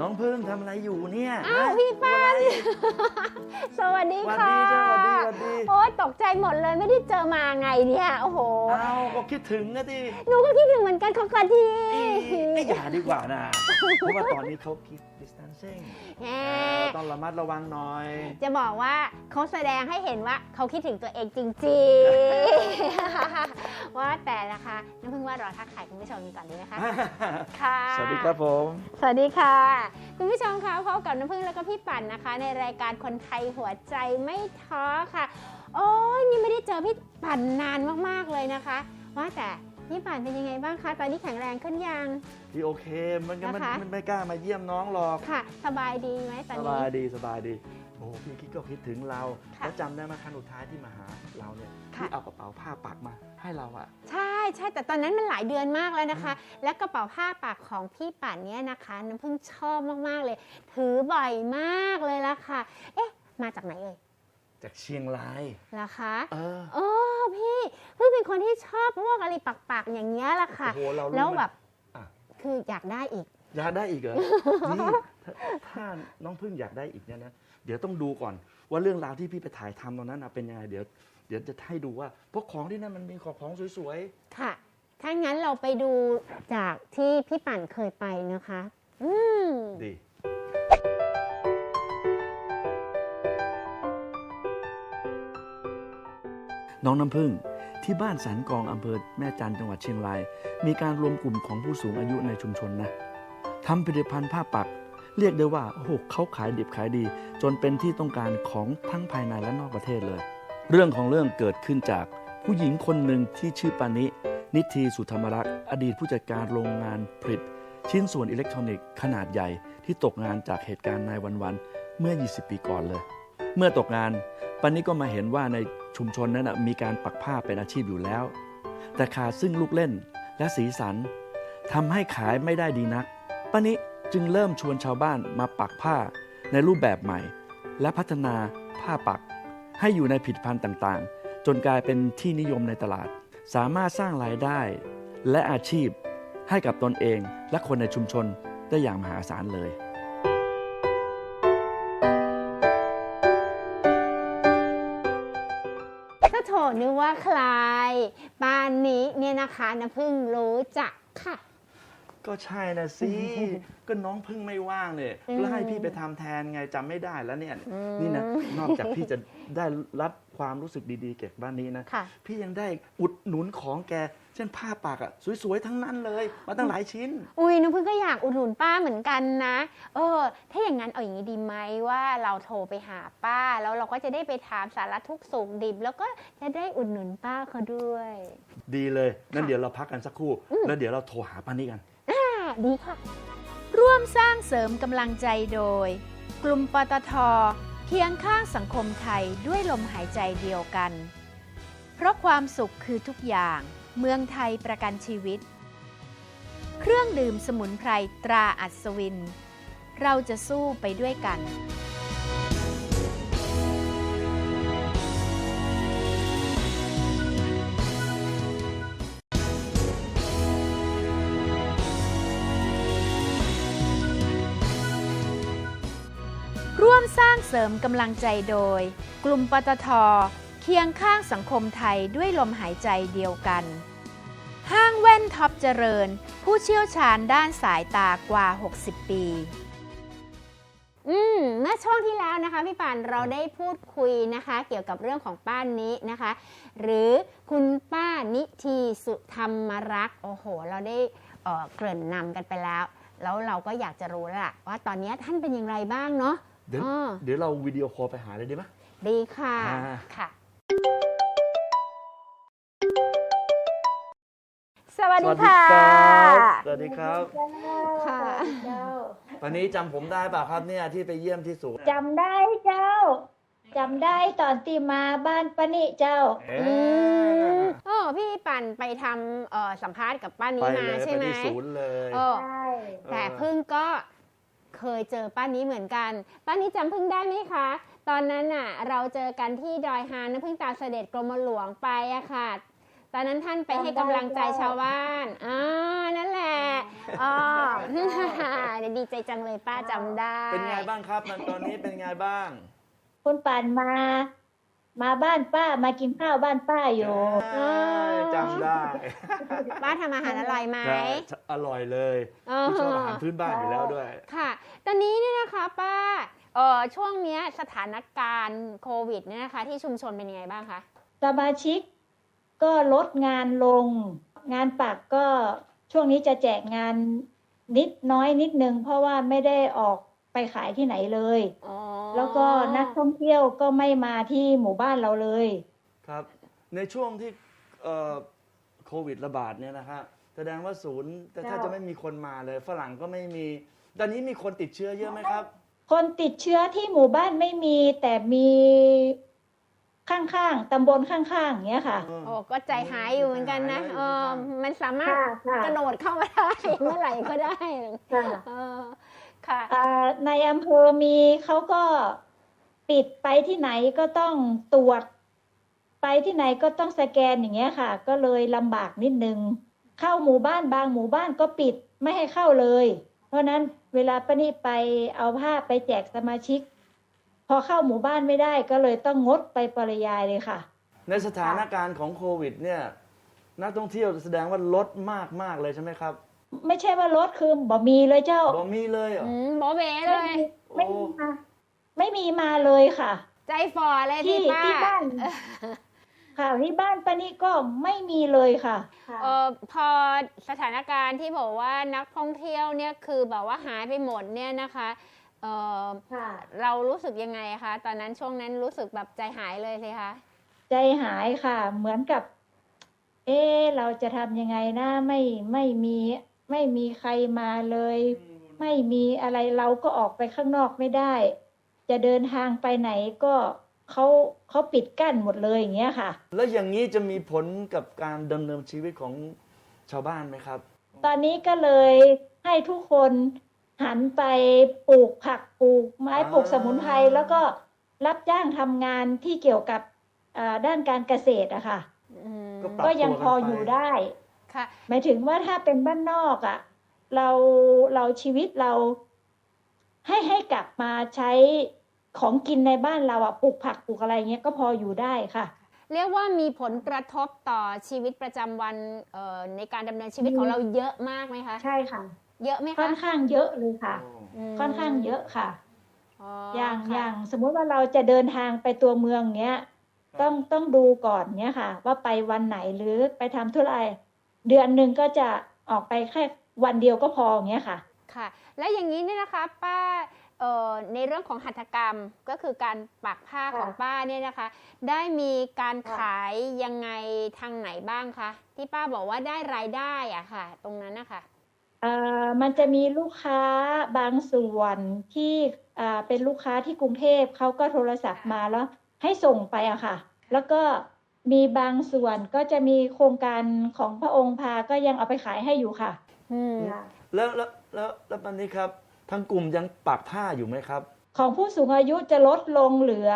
น้องพึ่งทำอะไรอยู่เนี่ยอ้าวฮะพี่ปันทำอะไรสวัสดีสวัสค่ะ ดีจ้าสวัสดีสวัสดีโอ๊ยตกใจหมดเลยไม่ได้เจอมาไงเนี่ย โอ้โหอ้าวก็คิดถึงนะดิหนูก็คิดถึงเหมือนกันขอก่อนทีไม่อย่าดีกว่านะ เพราะว่าตอนนี้เขาคิด distancing แหเอมอต้องระมัดระวังหน่อย จะบอกว่าเขาแสดงให้เห็นว่าเขาคิดถึงตัวเองจริงๆ ว่าแต่นะคะน้ำพึ่งว่ารอทักทายคุณผู้ชมกันก่อนดีไหมคะค่ะสวัสดีครับผม สวัสดีค่ะ คุณผู้ชมคะพบกับน้ำพึ่งแล้วก็พี่ปั่นนะคะ ในรายการคนไทยหัวใจไม่ท้อค่ะ โอ้ยนี่ไม่ได้เจอพี่ปั่นนานมากๆเลยนะคะ ว่าแต่พี่ปั่นเป็นยังไงบ้างคะ ตอนนี้แข็งแรงขึ้นยังพี่โอเค มันก็มันนะคะมันไม่กล้ามาเยี่ยมน้องหรอก ค่ะ สบายดีไหมตอนสนี้บายดี สบายดี โอ้พี่คิดก็คิดถึงเราค่ะแล้วจำได้ไหมครั้งสุดท้ายที่มาหาเราเนี่ยค่ะ ที่เอากระเป๋าผ้าปักมาให้เราอะ ใช่ใช่แต่ตอนนั้นมันหลายเดือนมากแล้วนะคะ และกระเป๋าผ้าปากของพี่ป่านเนี้ยนะคะ น้ำพึ่งชอบมากๆเลย ถือบ่อยมากเลยละค่ะ เอ๊ะ มาจากไหนเอ่ยจากเชียงรายล่ะคะเออโอ้พี่เพิ่งเป็นคนที่ชอบพวกอะไรปักๆอย่างเงี้ยละค่ะ โอ้โหเรารู้แล้วไหมแบบ อะคืออยากได้อีก อยากได้อีกเหรอ นี่ถ้าถ้าน้องพึ่งอยากได้อีกเนี่ยนะ เดี๋ยวต้องดูก่อน ว่าเรื่องราวที่พี่ไปถ่ายทำตรงนั้นนะเป็นยังไงเดี๋ยวเดี๋ยวจะให้ดูว่าพวกของที่นั่นมันมีของของสวยค่ะ ถ้างั้นเราไปดูจากที่พี่ป่านเคยไปนะคะ อืม ๆดี น้องน้ำพึ่ง ที่บ้านสันกองอำเภอแม่จันทร์จังหวัดเชียงราย มีการรวมกลุ่มของผู้สูงอายุในชุมชนนะทำผลิตภัณฑ์ผ้าปัก เรียกได้ว่าโอ้โหเขาขายดิบขายดี จนเป็นที่ต้องการของทั้งภายในและนอกประเทศเลย เรื่องของเรื่องเกิดขึ้นจากผู้หญิงคนหนึ่งที่ชื่อปานิ นิธีสุธรรมรักษ์อดีตผู้จัดการโรงงานผลิต ชิ้นส่วนอิเล็กทรอนิกส์ขนาดใหญ่ที่ตกงานจากเหตุการณ์นายวันๆเมื่อ 20 ปีก่อนเลย เมื่อตกงานปานิก็มาเห็นว่าในชุมชนนั้นมีการปักผ้าเป็นอาชีพอยู่แล้ว แต่ขาดซึ่งลูกเล่นและสีสันทำให้ขายไม่ได้ดีนักปานิ จึงเริ่มชวนชาวบ้านมาปักผ้าในรูปแบบใหม่ และพัฒนาผ้าปัก ให้อยู่ในผลิตภัณฑ์ต่างๆ จนกลายเป็นที่นิยมในตลาด สามารถสร้างรายได้ และอาชีพให้กับตนเองและคนในชุมชนได้อย่างมหาศาลเลยก็โถนึกว่าใครบ้านนี้เนี่ยนะคะน้ำพึ่งรู้จักค่ะ ก็ใช่นะสิ ก็น้องเพิ่งไม่ว่างเนี่ยอืมแล้วให้พี่ไปทำแทนไงจำไม่ได้แล้วเนี่ยอืมนี่นะ นอกจากพี่จะได้รับความรู้สึกดีๆเก็บบ้านนี้นะค่ะพี่ยังได้อุดหนุนของแก เช่นผ้าปากอะสวยๆ ทั้งนั้นเลย มาตั้งหลายชิ้น อุ้ยน้ำพึ่งก็อยากอุดหนุนป้าเหมือนกันนะ เออ ถ้าอย่างนั้นเอาอย่างนี้ดีไหมว่าเราโทรไปหาป้า แล้วเราก็จะได้ไปถามสารทุกข์สุขดิบ แล้วก็จะได้อุดหนุนป้าเขาด้วย ดีเลยนั่นค่ะเดี๋ยวเราพักกันสักครู่ แล้วเดี๋ยวเราโทรหาป้านี่กันอ่า ดีค่ะ ร่วมสร้างเสริมกำลังใจโดย กลุ่มปตทเคียงข้างสังคมไทยด้วยลมหายใจเดียวกัน เพราะความสุขคือทุกอย่าง เมืองไทยประกันชีวิต เครื่องดื่มสมุนไพรตราอัศวิน เราจะสู้ไปด้วยกัน ร่วมสร้างเสริมกำลังใจโดย กลุ่มปตทเคียงข้างสังคมไทยด้วยลมหายใจเดียวกัน ห้างแว่นท็อปเจริญ ผู้เชี่ยวชาญด้านสายตากว่า 60 ปี อืมเมื่อช่วงที่แล้วนะคะพี่ปานเราได้พูดคุยนะคะ เกี่ยวกับเรื่องของป้านินะคะ หรือคุณป้านิทีสุธรรมรักษ์โอ้โห เราได้เออเกริ่นนำกันไปแล้ว แล้วเราก็อยากจะรู้ละว่าตอนนี้ท่านเป็นอย่างไรบ้างเนาะ เดี๋ยวอ๋อเดี๋ยวเราวิดีโอคอลไปหาเลยดีไหม ดีค่ะ อ่า ค่ะ สวัสดีค่ะ สวัสดีครับ ค่ะตอนนี้จำผมได้เปล่าครับเนี่ยที่ไปเยี่ยมที่ศูนย์ จำได้เจ้าจำได้ตอนที่มาบ้านปะนิเจ้า เอ๊อืมะโอ้พี่ปั่นไปทำเอ่อสัมภาษณ์กับป้าไปนี้เลมายใช่ไปไหมที่ศูนย์เลยโอ้ใช่ แต่พึ่งก็ เคยเจอป้านี้เหมือนกัน ป้านี้จำพึ่งได้ไหมคะ ตอนนั้นน่ะเราเจอกันที่ดอยฮานนะพึ่งตามเสด็จกรมหลวงไปอะค่ะ ตอนนั้นท่านไปให้กำลังใจชาวบ้านอ่านั่นแหละอ๋อเดี๋ยวดีใจจังเลยป้าจำได้ เป็นไงบ้างครับมันตอนนี้เป็นไงบ้าง คุณป่านมา มาบ้านป้ามากินข้าวบ้านป้าอยู่เอ้ยจำได้ป้าทำอาหารอร่อยไหม ใช่อร่อยเลยเออ ชอบอาหารพื้นบ้านอยู่แล้วด้วย ค่ะ ตอนนี้เนี่ยนะคะป้าเออช่วงเนี้ยสถานการณ์โควิดเนี่ยนะคะ ที่ชุมชนเป็นยังไงบ้างคะ สมาชิกก็ลดงานลง งานปักก็ช่วงนี้จะแจกงานนิดน้อยนิดนึง เพราะว่าไม่ได้ออกไปขายที่ไหนเลย อ๋อ แล้วก็นักท่องเที่ยวก็ไม่มาที่หมู่บ้านเราเลย ครับ ในช่วงที่เอ่อโควิดระบาดเนี่ยนะฮะแสดงว่าศูนย์แต่ถ้าเจ้าจะไม่มีคนมาเลย ฝรั่งก็ไม่มีตอนนี้มีคนติดเชื้อเยอะไหมครับ คนติดเชื้อที่หมู่บ้านไม่มีแต่มีข้างๆ ตำบลข้างๆอย่างเงี้ยค่ะ โอ้ก็ใจหายอยู่เหมือนกันนะเออมันสามารถค่ะค่ะกระโดดเข้ามาได้เมื่อไหร่ก็ได้ ค่ะเออค่ะอ่าในอำเภอมีเขาก็ปิดไปที่ไหนก็ต้องตรวจ ไปที่ไหนก็ต้องสแกนอย่างเงี้ยค่ะ ก็เลยลำบากนิดนึง เข้าหมู่บ้านบางหมู่บ้านก็ปิดไม่ให้เข้าเลย เพราะฉะนั้นเวลาป้านี่ไปเอาผ้าไปแจกสมาชิก พอเข้าหมู่บ้านไม่ได้ก็เลยต้องงดไปปริยายเลยค่ะ ในสถานการณ์ของโควิดเนี่ยนักท่องเที่ยวแสดงว่าลดมากมากๆเลยใช่ไหมครับ ไม่ใช่ว่าลดคือบ่มีเลยเจ้าบอมีเลยเหรอ อืมโบเบเลไม่ยมีไม่มีมา ไม่มีมาเลยค่ะ ใจฝ่อเลยที่ที่ป้าที่บ้าน ค่ะที่บ้านป้านี่ก็ไม่มีเลยค่ะ เออพอสถานการณ์ที่บอกว่านักท่องเที่ยวเนี่ยคือแบบว่าหายไปหมดเนี่ยนะคะเออค่ะ เรารู้สึกยังไงคะตอนนั้นช่วงนั้นรู้สึกแบบใจหายเลยสิคะใจหายค่ะ เหมือนกับ เอ๊ะเราจะทำยังไงนะไม่ไม่มี ไม่มีใครมาเลย ไม่มีอะไรเราก็ออกไปข้างนอกไม่ได้ จะเดินทางไปไหนก็เขาเขาปิดกั้นหมดเลยอย่างเงี้ยค่ะ แล้วอย่างนี้จะมีผลกับการดำเนินชีวิตของชาวบ้านไหมครับ ตอนนี้ก็เลยให้ทุกคนหันไปปลูกผักปลูกไม้อ่าปลูกสมุนไพรแล้วก็รับจ้างทำงานที่เกี่ยวกับอ่าด้านการเกษตรอะค่ะอืมก็ปรับก็ยังตัวกันพอไปอยู่ได้ค่ะ หมายถึงว่าถ้าเป็นบ้านนอกอะ่ะ เราเราชีวิตเรา ให้ให้กลับมาใช้ของกินในบ้านเราอะปลูกผักปลูกอะไรเงี้ยก็พออยู่ได้ค่ะ เรียกว่ามีผลกระทบต่อชีวิตประจำวันเอ่อในการดำเนินชีวิตของเราเยอะมากไหมคะใช่ค่ะ เยอะไหมค่คะอนข้างเยอะเลยค่ะมค่อนข้างเยอะค่ะอ๋ออย่างค่ะอย่างสมมุติว่าเราจะเดินทางไปตัวเมืองเงี้ยต้องต้องดูก่อนเนี้ยค่ะ ว่าไปวันไหนหรือไปทำธุระอะไร เดือนหนึ่งก็จะออกไปแค่วันเดียวก็พออย่างเงี้ยค่ะค่ะ และอย่างนี้เนี่ยนะคะป้าเอ่อในเรื่องของหัตถกรรมก็คือการปักผ้าค่ะของป้าเนี่ยนะคะ ได้มีการค่ะขายยังไงทางไหนบ้างคะที่ป้าบอกว่าได้รายได้อะค่ะ ตรงนั้นนะคะเอ่อมันจะมีลูกค้าบางส่วนที่อ่าเป็นลูกค้าที่กรุงเทพเขาก็โทรศัพท์มาแล้วให้ส่งไปอะค่ะ แล้วก็ มีบางส่วนก็จะมีโครงการของพระองค์พาก็ยังเอาไปขายให้อยู่ค่ะ อืมแล้วแล้วแล้วแล้วตอนนี้ครับทางกลุ่มยังปักผ้าอยู่ไหมครับ ของผู้สูงอายุจะลดลงเหลือ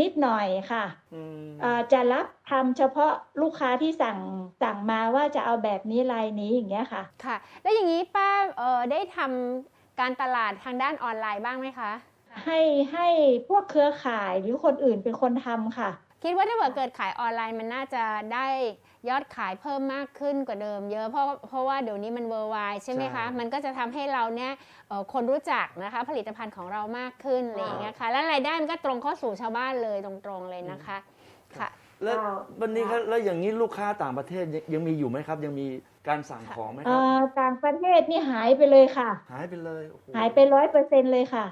นิดหน่อยค่ะอืมอ่าจะรับทำเฉพาะลูกค้าที่สั่งสั่งมาว่าจะเอาแบบนี้ลายนี้อย่างเงี้ยค่ะ ค่ะ แล้วอย่างนี้ป้าเอ่อได้ทำการตลาดทางด้านออนไลน์บ้างไหมคะ ให้ให้พวกเครือข่ายหรือคนอื่นเป็นคนทำค่ะ คิดว่าถ้าเกิดเกิดขายออนไลน์มันน่าจะได้ยอดขายเพิ่มมากขึ้นกว่าเดิม เยอะเพราะเพราะว่าเดี๋ยวนี้มันเวอร์ไวใช่ไหมคะ มันก็จะทำให้เราเนี่ยเอ่อคนรู้จักนะคะผลิตภัณฑ์ของเรามากขึ้นอะไรอย่างเงี้ยค่ะแล้วรายได้มันก็ตรงเข้าสู่ชาวบ้านเลยตรงๆเลยนะคะค่ะแล้วว้าววันนี้ครับแล้วอย่างนี้ลูกค้าต่างประเทศยังยังมีอยู่ไหมครับ ยังมีการสั่งของไหมคเอ่รับอต่างประเทศนี่หายไปเลยค่ะ หายไปเลยโอ้โหายไปร้อยเปอร์เซ็นเลยค่ะ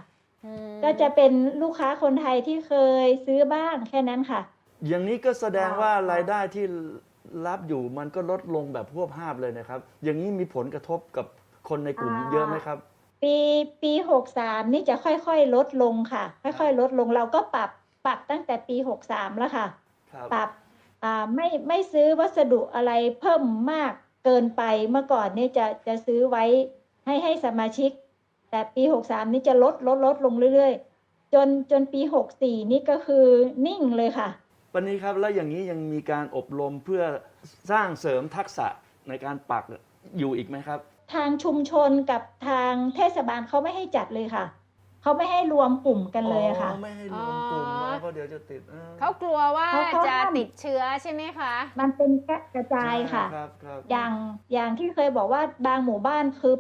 อืมก็จะเป็นลูกค้าคนไทยที่เคยซื้อบ้างแค่นั้นค่ะ อย่างนี้ก็แสดงค่ะว่ารายได้ที่รับอยู่มันก็ลดลงแบบพวบภาพเลยนะครับ อย่างนี้มีผลกระทบกับคนในกลุ่มเยอะไหมครับ ปีปีหกสามนี่จะค่อยๆลดลงค่ะ ค่อยๆ ลดลงเราก็ปรับปรับตั้งแต่ปีหกสามแล้วค่ะครับปรับอ่าไม่ไม่ซื้อวัสดุอะไรเพิ่มมากเกินไปเมื่อก่อนเนี่ยจะจะซื้อไว้ให้ให้สมาชิก แต่ปีหกสามนี่จะลดลดลดลงเรื่อยๆ จนจนปีหกสี่นี่ก็คือนิ่งเลยค่ะ วันนี้ครับแล้วอย่างนี้ยังมีการอบรมเพื่อสร้างเสริมทักษะในการปักอยู่อีกไหมครับ ทางชุมชนกับทางเทศบาลเขาไม่ให้จัดเลยค่ะเขาไม่ให้รวมกลุ่มกันเลยอะค่ะอ๋อไม่ให้รวมกลุ่มอ๋อนะเพราะเดี๋ยวจะติดออเขากลัวว่าเขาเขาจะห้ามติดเชื้อใช่ไหมคะ มันเป็นกระจายค่ะครับครับอย่างอย่างที่เคยบอกว่าบางหมู่บ้านคือ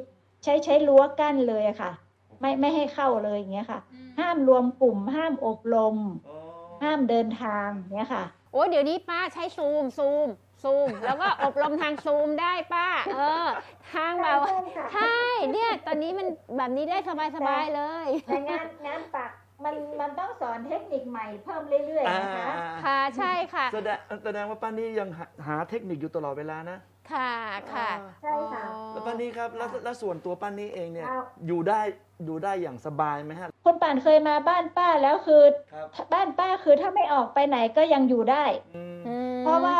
ใช้ใช้รั้วกั้นเลยอะค่ะ ไม่ไม่ให้เข้าเลยอย่างเงี้ยค่ะ ห้ามรวมกลุ่มห้ามอบรมอ๋อ ห้ามเดินทางอย่างเงี้ยค่ะ โอ้เดี๋ยวนี้ป้าใช้ซูมซูมซูม แล้วก็อบรมทางซูมได้ป้า เออ ทางแบบว่าใช่เนี่ย ตอนนี้มันแบบนี้ได้สบายๆเลยแต่งานงานปัก มันมันต้องสอนเทคนิคใหม่เพิ่มเรื่อยอ่าๆนะคะค่ะใช่ค่ะ แสดงแสดงว่าป้านี่ยังหาหาเทคนิคอยู่ตลอดเวลานะค่ะค่ะใช่ค่ะ อ๋อ แล้วป้านี่ครับแล้วแล้วส่วนตัวป้านี่เองเนี่ยครับ อยู่ได้อยู่ได้อย่างสบายไหมฮะ คุณป่านเคยมาบ้านป้าแล้วคือครับ บ้านป้าคือถ้าไม่ออกไปไหนก็ยังอยู่ได้ อืมอืมเพราะว่า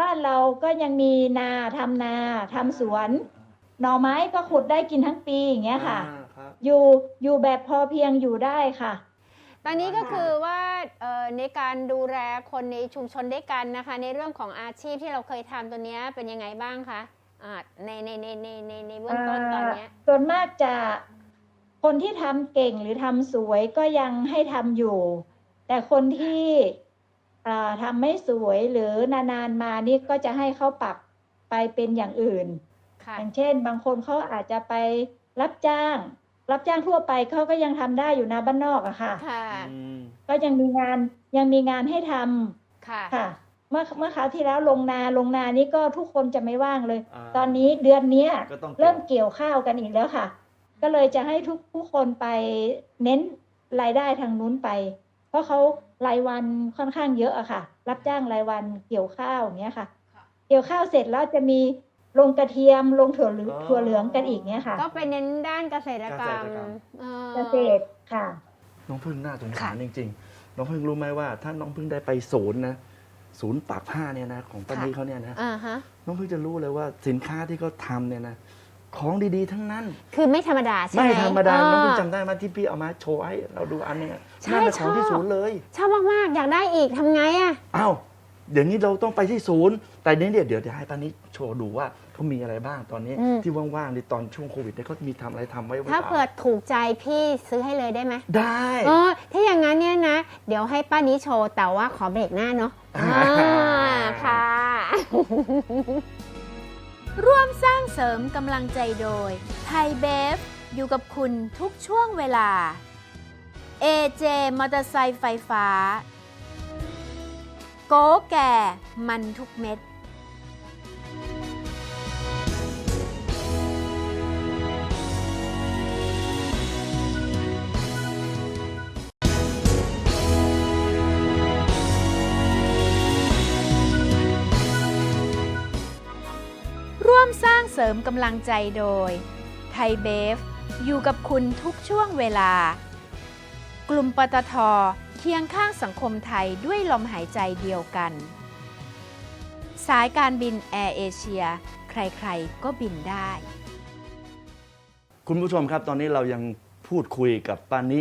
บ้านเราก็ยังมีนาทำนาทำสวน หน่อไม้ก็ขุดได้กินทั้งปีอย่างเงี้ยค่ะ อ่าครับอยู่อยู่แบบพอเพียงอยู่ได้ค่ะ ตอนนี้ก็คือว่าเอ่อในการดูแลคนในชุมชนด้วยกันนะคะ ในเรื่องของอาชีพที่เราเคยทำตัวเนี้ยเป็นยังไงบ้างคะอ่าในในในในในในเบื้องต้นตอนเนี้ยเอ่อส่วนมากจะคนที่ทำเก่งหรือทำสวยก็ยังให้ทำอยู่ แต่คนที่อ่าทำไม่สวยหรือนานๆมานี่ก็จะให้เขาปรับไปเป็นอย่างอื่นค่ะอย่างเช่น บางคนเขาอาจจะไปรับจ้าง รับจ้างทั่วไปเขาก็ยังทำได้อยู่นะบ้านนอกอะค่ะค่ะอืมก็ยังมีงานยังมีงานให้ทำค่ะค่ะ เมื่อเมื่อคราวที่แล้วลงนาลงนานี่ก็ทุกคนจะไม่ว่างเลยาตอนนี้เดือนเนี้ยก็ต้องเริ่มเกี่ยวข้าวกันอีกแล้วค่ะ ก็เลยจะให้ทุกผู้คนไปเน้นรายได้ทางนู้นไป เพราะเขารายวันค่อนข้างเยอะอะค่ะ รับจ้างรายวันเกี่ยวข้าวอย่างเงี้ยค่ะ เกี่ยวข้าวเสร็จแล้วจะมี ลงกระเทียมลงถั่วเหลืองถั่วเหลืองกันอีกเนี้ยค่ะ ก็ไปเน้นด้านเกษตรกรรมเออเกษตรค่ะ น้องพึ่งน่าสงสารค่ะจริง ๆ น้องพึ่งรู้ไหมว่า ถ้าน้องพึ่งได้ไปศูนย์นะศูนย์ปากผ้าเนี่ยนะของป้านี่เขาเนี่ยนะอ่าฮะน้องพึ่งจะรู้เลยว่าสินค้าที่เขาทำเนี่ยนะของดีๆ ทั้งนั้น คือไม่ธรรมดาใช่ไหมไม่ธรรมดาเน้องพึ่งจำได้ไหมที่พี่เอามาโชว์ให้เราดูอันเนี้ยใช่นั่นเป็นของที่ชอบศูนย์เลย ชอบมากๆ อยากได้อีกทำไงอะอ้าว เดี๋ยวนี้เราต้องไปที่ศูนย์ แต่เนี้เดี๋ยวเดี๋ยวจะให้ป้านี้โชว์ดูว่าเขามีอะไรบ้างตอนนี้ที่ว่างๆในตอนช่วงโควิดเนี่ยเขามีทำอะไรทำไว้หรือถ้าเปเกิล่าดถูกใจพี่ซื้อให้เลยได้ไหมได้เออถ้าอย่างนั้นเนี่ยนะ เดี๋ยวให้ป้านี้โชว์ แต่ว่าขอเบรกหน้าเนาะอ่าค่ะ ร่วมสร้างเสริมกำลังใจโดย ไทยเบฟ อยู่กับคุณทุกช่วงเวลา AJ มอเตอร์ไซค์ไฟฟ้า โกแก่มันทุกเม็ดร่วมสร้างเสริมกำลังใจโดย ไทยเบฟ อยู่กับคุณทุกช่วงเวลา กลุ่มปตท เคียงข้างสังคมไทยด้วยลมหายใจเดียวกัน สายการบินแอร์เอเชียใครๆ ก็บินได้ คุณผู้ชมครับตอนนี้เรายังพูดคุยกับปานิ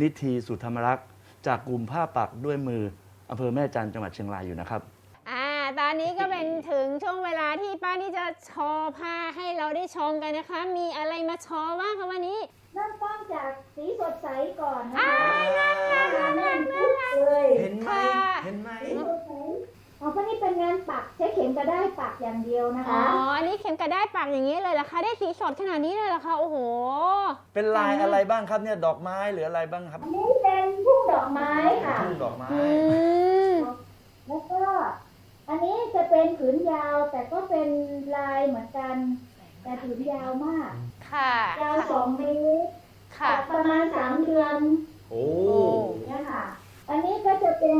นิธีสุธรรมรักษ์ จากกลุ่มผ้าปักด้วยมืออำเภอแม่จันทร์จังหวัดเชียงรายอยู่นะครับ อ่า ตอนนี้ก็เป็นถึงช่วงเวลาที่ป้านี่จะโชว์ผ้าให้เราได้ชมกันนะคะ มีอะไรมาโชว์บ้างคะวันนี้ เริ่มต้นจากสีสดใสก่อนนะอ่าคะน่ารักน่ารักน่ารัก เลยเห็นไหมค่ะ เห็นไหมสีสดใสอ๋อเพราะนี่เป็นงานปักใช้เข็มกระได้ปักอย่างเดียวนะอ๋อ คะ อันนี้เข็มกระได้ปากอย่างนี้เลยเหรอคะ ได้สีสดขนาดนี้เลยเหรอคะ โอ้โห เป็นลายอะไรบ้างครับเนี่ยดอกไม้หรืออะไรบ้างครับอันนี้เป็นพุ่งดอกไม้ค่ะ ทุ่งดอกไม้อืม แล้วก็ อันนี้จะเป็นผืนยาวแต่ก็เป็นลายเหมือนกัน แต่ผืนยาวมาก ค่ะยาวสองเมตรค่ะ ประมาณสามเดือนโอ้เนี่ยค่ะ อันนี้ก็จะเป็น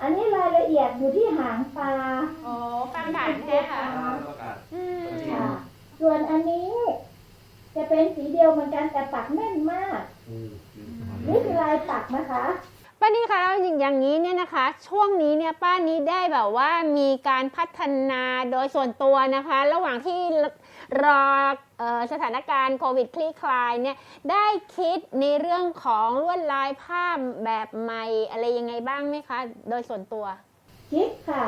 อันนี้รายละเอียดอยู่ที่หางปลาโอ้ปากกาดใช่ไหมคะอืมค่ะส่วนอันนี้ จะเป็นสีเดียวเหมือนกันแต่ปักแน่นมากนี่คือลายปักนะคะป้านี่คะแล้วอย่างนี้เนี่ยนะคะ ช่วงนี้เนี่ยป้านี้ได้แบบว่ามีการพัฒนาโดยส่วนตัวนะคะ ระหว่างที่ รอเอ่อสถานการณ์โควิดคลี่คลายเนี่ยได้คิดในเรื่องของลวดลายผ้าแบบใหม่อะไรยังไงบ้างไหมคะ โดยส่วนตัว คิดค่ะ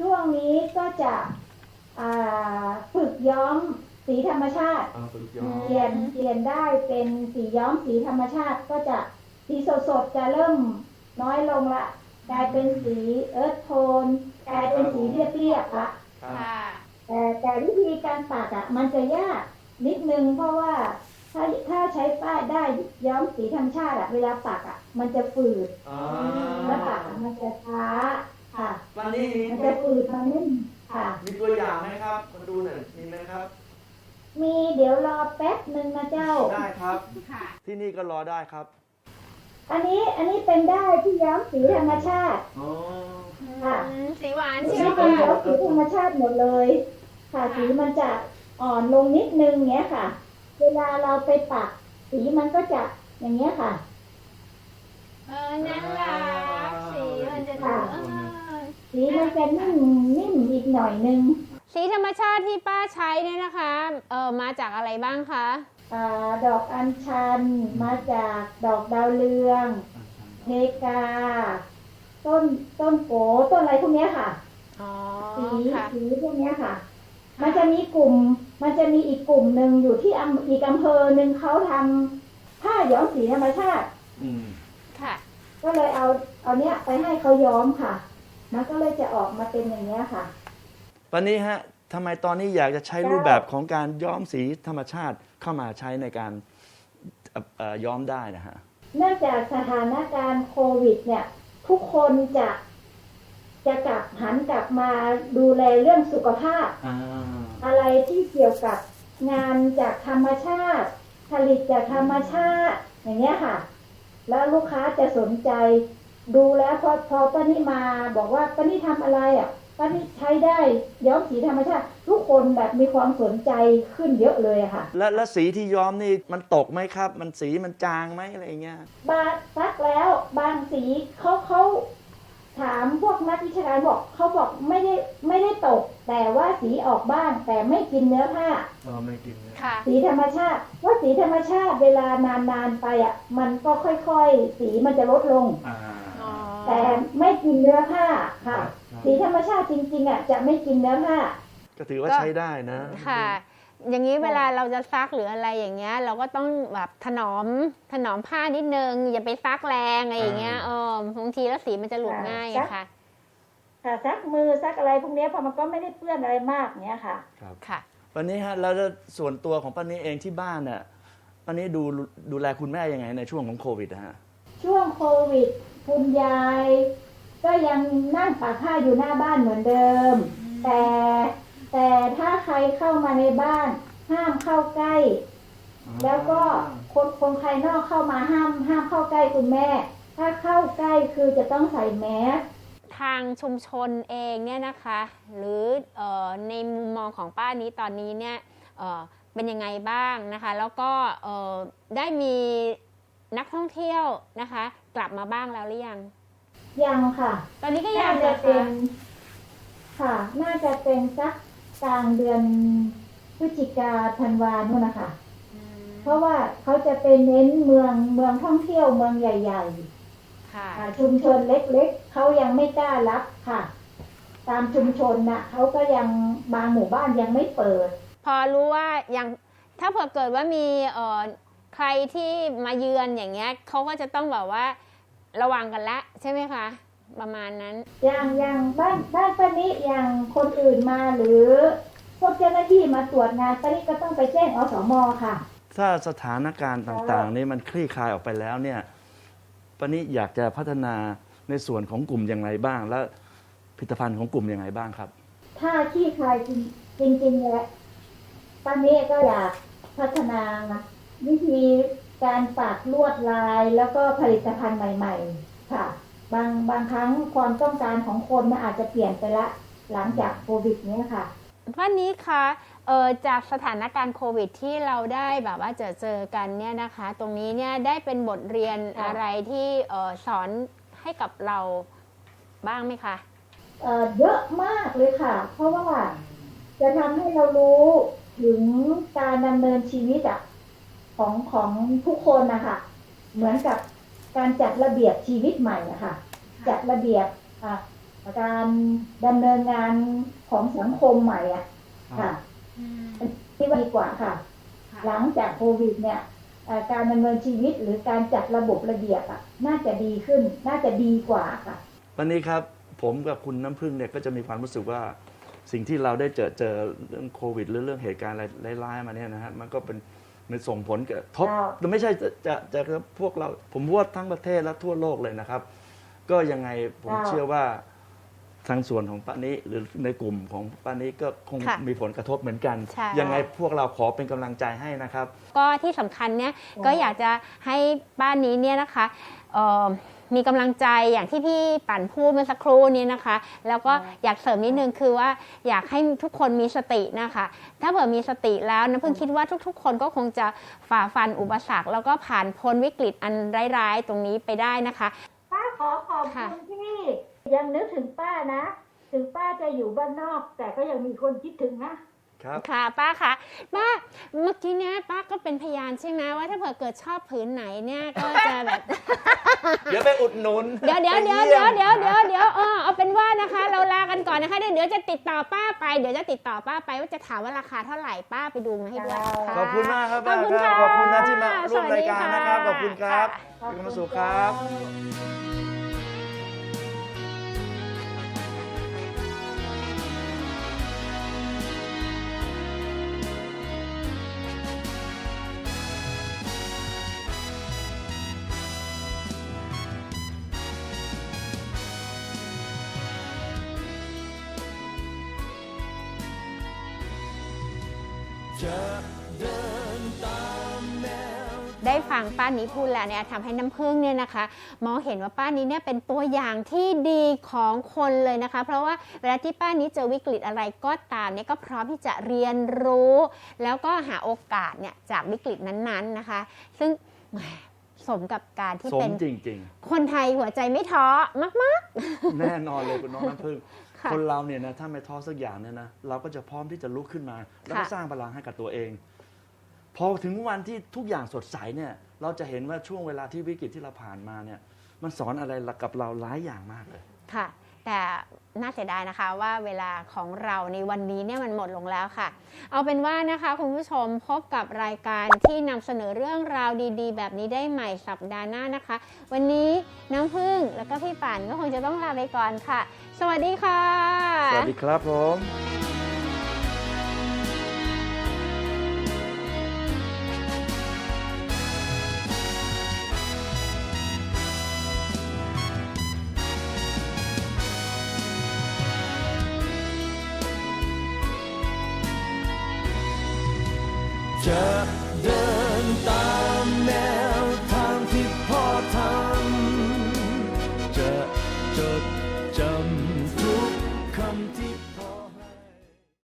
ช่วงนี้ก็จะอ่าฝึกย้อมสีธรรมชาติสุดยอดเปลี่ยนเปลี่ยนได้เป็นสีย้อมสีธรรมชาติก็จะสีสดๆจะเริ่มน้อยลงละกลายเป็นสีเอิร์ธโทนกลายเป็นสีเรียบๆละค่ะ แต่แต่วิธีการปักอะมันจะยากนิดนึงเพราะว่าถ้าถ้าใช้ป้ายได้ย้อมสีธรรมชาติอะเวลาปักอะมันจะฝืดแล้วปักอะมันจะช้าค่ะวันนี้มันจะฝืดมันนิ่มค่ะ มีตัวอย่างไหมครับมาดูหน่อยมีไหมครับ มีเดี๋ยวรอแป๊บหนึ่งนะเจ้าได้ครับค่ะที่นี่ก็รอได้ครับ อันนี้อันนี้เป็นได้ที่ย้อมสีธรรมชาติอ๋อค่ะอืมสีหวานอันใช่นี้ไหมเป็นคะย้อมสีธรรมชาติหมดเลย ค่ะสีมันจะอ่อนลงนิดนึงเงี้ยค่ะ เวลาเราไปปัก สีมันก็จะอย่างเงี้ยค่ะ เออน่ารักสีมันจะดูเออสีมันจะนิ่มนิ่มอีกหน่อยนึงสีธรรมชาติที่ป้าใช้เนี่ยนะคะเออมาจากอะไรบ้างคะอ่าดอกอัญชันมาจากดอกดาวเรืองเพกา ต้นต้นโกต้นอะไรพวกเนี้ยค่ะ อ๋อสีค่ะ สีพวกเนี้ยค่ะ มันจะมีกลุ่ม มันจะมีอีกกลุ่มหนึ่งอยู่ที่อำอีกอำเภอหนึ่งเขาทำผ้าย้อมสีธรรมชาติอืมค่ะ ก็เลยเอาเอาเนี้ยไปให้เขาย้อมค่ะ มันก็เลยจะออกมาเป็นอย่างเนี้ยค่ะ วันนี้ฮะทำไมตอนนี้อยากจะใช้รูปแบบของการย้อมสีธรรมชาติเข้ามาใช้ในการเอ่อเอ่อย้อมได้นะฮะ เนื่องจากสถานการณ์โควิด เนี่ย ทุกคนจะ จะกลับหันกลับมาดูแลเรื่องสุขภาพอ่าอะไรที่เกี่ยวกับงานจากธรรมชาติ ผลิตจากธรรมชาติ อย่างเงี้ยค่ะ แล้วลูกค้าจะสนใจ ดูแล้วพอพอป้านิมาบอกว่าป้านิทำอะไรอะป้านิใช้ได้ย้อมสีธรรมชาติ ทุกคนแบบมีความสนใจขึ้นเยอะเลยอะค่ะ และและสีที่ย้อมนี่มันตกไหมครับ มันสีมันจางไหมอะไรอย่างเงี้ยบางซักแล้วบางสีเขาเขา ถามพวกนักวิชาการบอกเขาบอกไม่ได้ไม่ได้ตก แต่ว่าสีออกบ้าง แต่ไม่กินเนื้อผ้าอ๋อไม่กินเนี่ยค่ะ สีธรรมชาติ ว่าสีธรรมชาติเวลานานๆไปอะ มันก็ค่อยๆ สีมันจะลดลง อ่าอ๋อแต่ไม่กินเนื้อผ้าค่ะครับสีธรรมชาติจริงๆอะจะไม่กินเนื้อผ้าก็ถือว่าใช้ได้นะ ค่ะ อย่างนี้เวลาเราจะซักหรืออะไรอย่างเงี้ย เราก็ต้องแบบถนอมถนอมผ้านิดนึง อย่าไปซักแรงอะไรอย่างเงี้ยเออบางทีแล้วสีมันจะหลุดง่ายอะค่ะค่ะซักมือซักอะไรพวกเนี้ยเพอมันก็ไม่ได้เปื้อนอะไรมากเนี้ยค่ะค่ะวันนี้ฮะแล้วส่วนตัวของป้านี้เองที่บ้านน่ะป้านี้ดูดูแลคุณแม่ยังไงในช่วงของโควิดนะฮะช่วงโควิดคุณยาย ก็ยังนั่งปักผ้าอยู่หน้าบ้านเหมือนเดิม แต่ แต่ถ้าใครเข้ามาในบ้าน ห้ามเข้าใกล้ แล้วก็คนคนภายนอกเข้ามาห้าม ห้ามเข้าใกล้คุณแม่ ถ้าเข้าใกล้คือจะต้องใส่แมสทางชุมชนเองเนี่ยนะคะ หรือเออในมุมมองของป้านี้ตอนนี้เนี่ยเออเป็นยังไงบ้างนะคะ แล้วก็เออได้มีนักท่องเที่ยวนะคะ กลับมาบ้างแล้วหรือยัง ยังค่ะ ตอนนี้ก็ยัน่างจะนะเป็คะนค่ะ น่าจะเป็นสัก กลางเดือนพฤศจิกาธันวานู่นนะคะเพราะว่าเขาจะไปเน้นเมืองเมืองท่องเที่ยวเมืองใหญ่ ๆ ค่ะอ่าชุมชนเล็กๆเขายังไม่กล้ารับค่ะ ตามชุมชนน่ะเขาก็ยังบางหมู่บ้านยังไม่เปิด พอรู้ว่าอย่างถ้าเผื่อเกิดว่ามีเอ่อใครที่มาเยือนอย่างเงี้ยเขาก็จะต้องแบบว่าระวังกันละใช่ไหมคะ ประมาณนั้น อย่างอย่างบ้านบ้านป้านิอย่างคนอื่นมาหรือ พวกเจ้าหน้าที่มาตรวจงานป้านิก็ต้องไปแจ้งอสมค่ะ ถ้าสถานการณ์ต่างๆนี่มันคลี่คลายออกไปแล้วเนี่ยป้านี้อยากจะพัฒนาในส่วนของกลุ่มอย่างไรบ้าง และผลิตภัณฑ์ของกลุ่มอย่างไรบ้างครับ ถ้าขี้คายจริงจริงๆเนี่ยป้านิก็อยากพัฒนาวิธีการปากลวดลายแล้วก็ผลิตภัณฑ์ใหม่ ๆ ค่ะ บางบางครั้งความต้องการของคนมันอาจจะเปลี่ยนไปละหลังจากโควิดเนี้ยค่ะวันนี้คะเอ่อจากสถานการณ์โควิดที่เราได้แบบว่าเจอเจอกันเนี่ยนะคะ ตรงนี้เนี่ยได้เป็นบทเรียนค่ะอะไรที่เอ่อสอนให้กับเราบ้างไหมคะเอ่อเยอะมากเลยค่ะ เพราะว่าจะทำให้เรารู้ถึงการดำเนินชีวิตอะของของทุกคนนะคะเหมือนกับ การจัดระเบียบชีวิตใหม่อะค่ะ จัดระเบียบอะการดำเนินงานของสังคมใหม่อะค่ะจที่ว่าดีกว่าค่ะ หลังจากโควิดเนี่ยเอ่อการดำเนินชีวิตหรือการจัดระบบระเบียบอะน่าจะดีขึ้น น่าจะดีกว่าค่ะ วันนี้ครับผมกับคุณน้ำพึ่งเนี่ยก็จะมีความรู้สึกว่าสิ่งที่เราได้เจอเจอเรื่องโควิด หรือเรื่องเหตุการณ์อะไรร้ายๆมาเนี่ยนะฮะมันก็เป็น มันส่งผลกระทบครับแต่ไม่ใช่จะจะจะจะพวกเรา ผมว่าทั้งประเทศและทั่วโลกเลยนะครับ ก็ยังไงผมครับเชื่อว่าทางส่วนของป้านี้หรือในกลุ่มของป้านี้ก็คงค่ะมีผลกระทบเหมือนกัน ใช่ ยังไงพวกเราขอเป็นกำลังใจให้นะครับ ก็ที่สำคัญเนี่ยก็อยากจะให้บ้านนี้เนี่ยนะคะเอ่อ มีกำลังใจอย่างที่พี่ปั่นพูดเมื่อสักครู่นี้นะคะ แล้วก็อยากเสริมนิดนึงคือว่าอยากให้ทุกคนมีสตินะคะ ถ้าเผื่อมีสติแล้วนะเพิ่งคิดว่าทุก ๆ คนก็คงจะฝ่าฟันอุปสรรค แล้วก็ผ่านพ้นวิกฤตอันร้ายๆ ตรงนี้ไปได้นะคะป้าขอขอบค่ะคุณที่ยังนึกถึงป้านะ ถึงป้าจะอยู่บ้านนอก แต่ก็ยังมีคนคิดถึงนะ ครับค่ะป้าคะป้าเมื่อกี้เนี่ยป้าก็เป็นพยานใช่ไหมว่าถ้าเผื่อเกิดชอบผืนไหนเนี่ยก็จะแบบ เดี๋ยวไปอุดหนุนเดี๋ยวเดี๋ยวไปเดี๋ยวยี่เดี๋ยวยเดี๋ยวเดี๋ยวเดี๋ยวเออเอาเป็นว่านะคะ เราลากันก่อนนะคะเดี๋ยวเดี๋ยวจะติดต่อป้าไปเดี๋ยวจะติดต่อป้าไปว่าจะถามว่าราคาเท่าไหร่ป้าไปดูมาให้ด้วยะขอบคุณมากครับขอบคุณป้าค่ะขอบคุณนะที่มาร่วมสวัสราดียการค่ะนะครับขอบคุณครับค่ะพี่กำมสุขครับ ได้ฟังป้านี้พูดแล้วเนี่ยทำให้น้ำพึ่งเนี่ยนะคะ มองเห็นว่าป้านี้เนี่ยเป็นตัวอย่างที่ดีของคนเลยนะคะ เพราะว่าเวลาที่ป้านี้เจอวิกฤตอะไรก็ตามเนี่ยก็พร้อมที่จะเรียนรู้ แล้วก็หาโอกาสเนี่ยจากวิกฤตนั้นๆนะคะ ซึ่งแหมสมกับการที่สมเป็นจริงคนไทยหัวใจไม่ท้อมาก ๆ แน่นอนเลยคุณน้องน้ำพึ่ง ค่ะคนเราเนี่ยนะถ้าไม่ท้อสักอย่างเนี่ยนะเราก็จะพร้อมที่จะลุกขึ้นมา แล้วก็ค่ะสร้างพลังให้กับตัวเองพอถึงวันที่ทุกอย่างสดใสเนี่ยเราจะเห็นว่าช่วงเวลาที่วิกฤตที่เราผ่านมาเนี่ยมันสอนอะไรกับเราหลายอย่างมากเลยๆค่ะ แต่น่าเสียดายนะคะว่าเวลาของเราในวันนี้เนี่ยมันหมดลงแล้วค่ะ เอาเป็นว่านะคะคุณผู้ชมพบกับรายการที่นำเสนอเรื่องราวดีๆ แบบนี้ได้ใหม่สัปดาห์หน้านะคะ วันนี้น้ำพึ่งแล้วก็พี่ป่านก็คงจะต้องลาไปก่อนค่ะ สวัสดีค่ะ สวัสดีครับผม